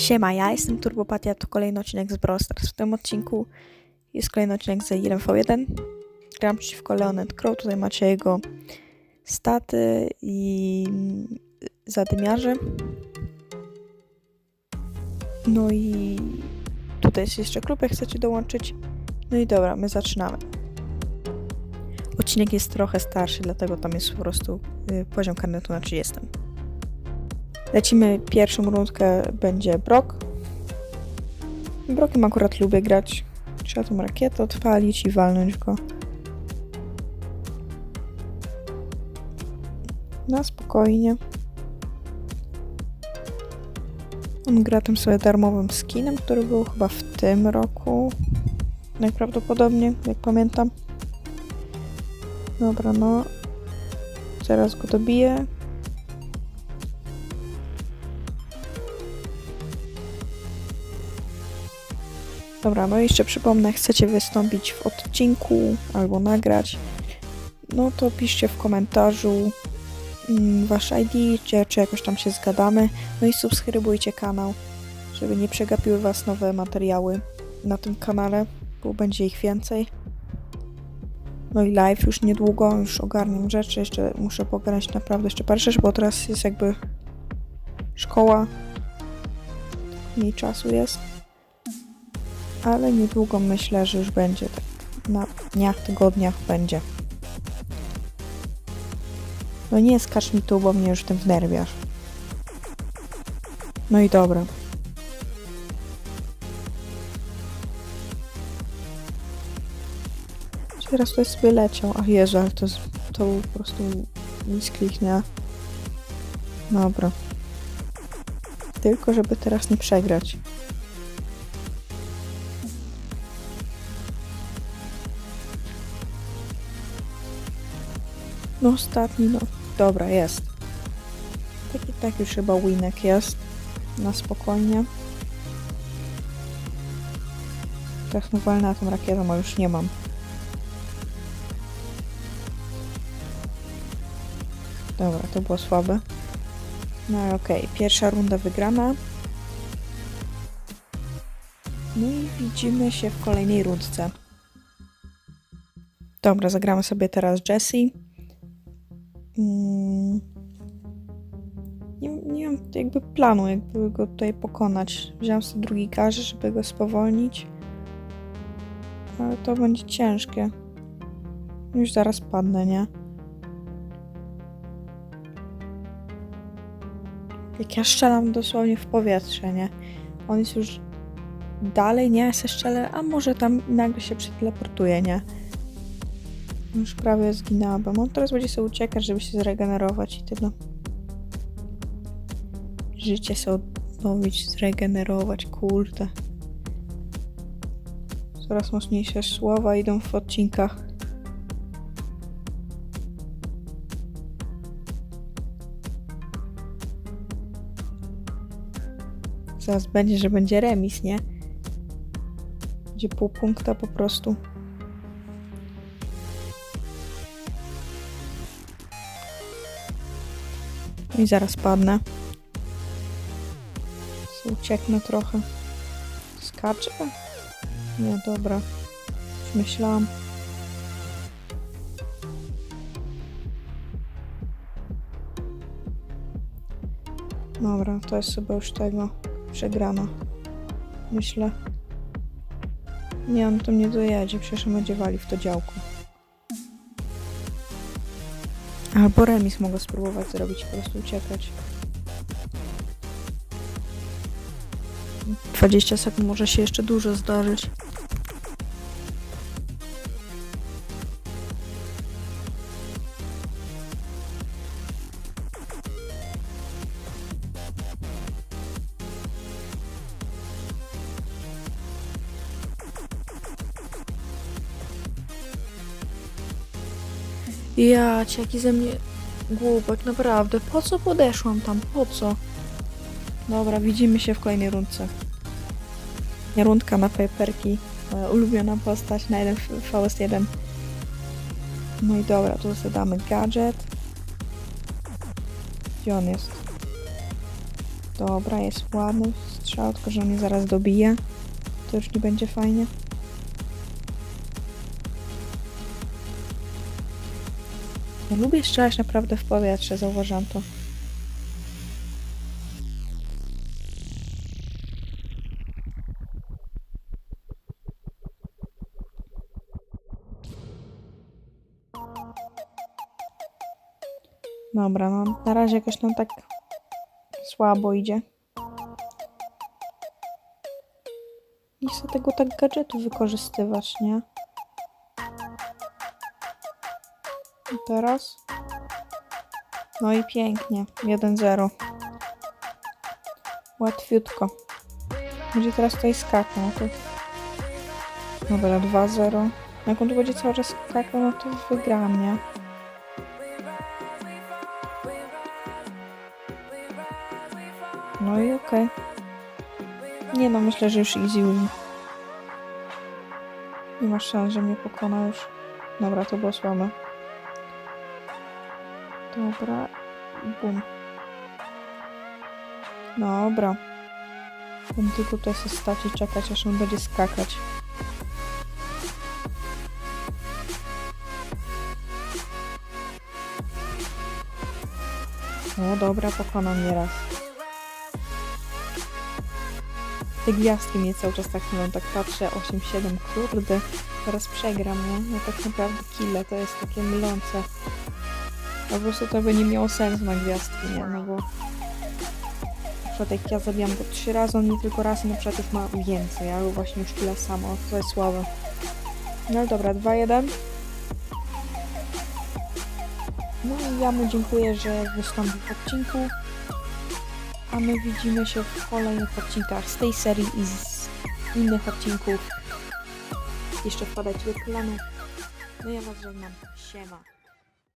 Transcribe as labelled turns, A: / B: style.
A: Siema, ja jestem Turbopatia, to kolejny odcinek z Brawl Stars. W tym odcinku jest kolejny odcinek z 1v1. Gram przeciwko Leonet Crow, tutaj macie jego staty i zadymiarze. No i tutaj jest jeszcze klub, jak chcecie dołączyć. No i dobra, my zaczynamy. Odcinek jest trochę starszy, dlatego tam jest po prostu y, poziom karnetu na 30. Lecimy pierwszą rundkę, będzie Brock. Brockiem akurat lubię grać. Trzeba tą rakietę odpalić i walnąć go. Na spokojnie. On gra tym sobie darmowym skinem, który był chyba w tym roku. Najprawdopodobniej, jak pamiętam. Dobra, no. Zaraz go dobiję. Dobra, no jeszcze przypomnę, chcecie wystąpić w odcinku albo nagrać, no to piszcie w komentarzu mm, wasz ID, czy, czy jakoś tam się zgadamy. No i subskrybujcie kanał, żeby nie przegapiły was nowe materiały na tym kanale, bo będzie ich więcej. No i live już niedługo, już ogarniam rzeczy, jeszcze muszę pogarnąć naprawdę jeszcze parę bo teraz jest jakby szkoła, mniej czasu jest ale niedługo myślę, że już będzie tak na dniach, tygodniach będzie. No nie skacz mi tu, bo mnie już tym wnerwiasz. No i dobra. Teraz to jest sobie leciał. Ach Jezu, ale to, to po prostu misklik, nie? Dobra. Tylko żeby teraz nie przegrać. No ostatni, no. Dobra, jest. Tak i tak już chyba winek jest. Na spokojnie. Teraz mu walnę na tą rakietą, a już nie mam. Dobra, to było słabe. No ale okej, pierwsza runda wygrana. No i widzimy się w kolejnej rundce. Dobra, zagramy sobie teraz Jessie. Mm. Nie, nie mam jakby planu, jakby go tutaj pokonać. Wziąłem sobie drugi garz, żeby go spowolnić. Ale to będzie ciężkie. Już zaraz padnę, nie? Jak ja strzelam dosłownie w powietrze, nie? On jest już dalej, nie? Ja se strzelę, a może tam nagle się przeteleportuje, nie? Już prawie zginęłabym. On teraz będzie sobie uciekać, żeby się zregenerować i tyle. Życie sobie odnowić, zregenerować, kurde. Coraz mocniejsze słowa idą w odcinkach. Zaraz będzie, że będzie remis, nie? Będzie pół punkta po prostu. I zaraz padnę. Ucieknę trochę. Skaczę? Nie, dobra. Myślałam. Dobra, to jest chyba już tego przegrana. Myślę. Nie, on to nie dojedzie, przecież będzie wali w to działko. Albo remis mogę spróbować zrobić, po prostu uciekać. 20 sekund może się jeszcze dużo zdarzyć. Ja, jaki ze mnie głupek, naprawdę. Po co podeszłam tam? Po co? Dobra, widzimy się w kolejnej rundce. Rundka na paperki. Moja ulubiona postać na 1 VS1. No i dobra, tu sobie damy gadżet. Gdzie on jest? Dobra, jest ładny strzał, tylko że on mnie zaraz dobije. To już nie będzie fajnie. Lubię strzelać naprawdę w powietrze, zauważyłam to. Dobra, no na razie jakoś nam tak słabo idzie. Nie chcę tego tak gadżetu wykorzystywać, nie? I teraz? No i pięknie. 1-0. Łatwiutko. Będzie teraz tutaj skakał, no to... Dobra, 2-0. Jak on tu będzie cały czas skakał, no to wygram, nie? No i okej. Nie no, myślę, że już easy win. Nie masz szans, że mnie pokona już. Dobra, to było słabe. Dobra. Bum. Dobra. Będę tylko tutaj sobie stać i czekać, aż on będzie skakać. O, dobra, pokonał mnie raz. Te gwiazdki mnie cały czas tak mówią, tak patrzę, 8-7, kurde, teraz przegram, nie? No tak naprawdę kille, to jest takie mylące. Po prostu to by nie miało sensu na gwiazdki, nie? No bo... Na przykład jak ja zabijam go trzy razy, on nie tylko raz i na przykład już ma więcej, albo właśnie już tyle samo, to jest słabe. No ale dobra, 2-1. No i ja mu dziękuję, że wystąpił w odcinku. A my widzimy się w kolejnych odcinkach z tej serii i z innych odcinków. Jeszcze wpadajcie do planu. No ja was żegnam. Siema.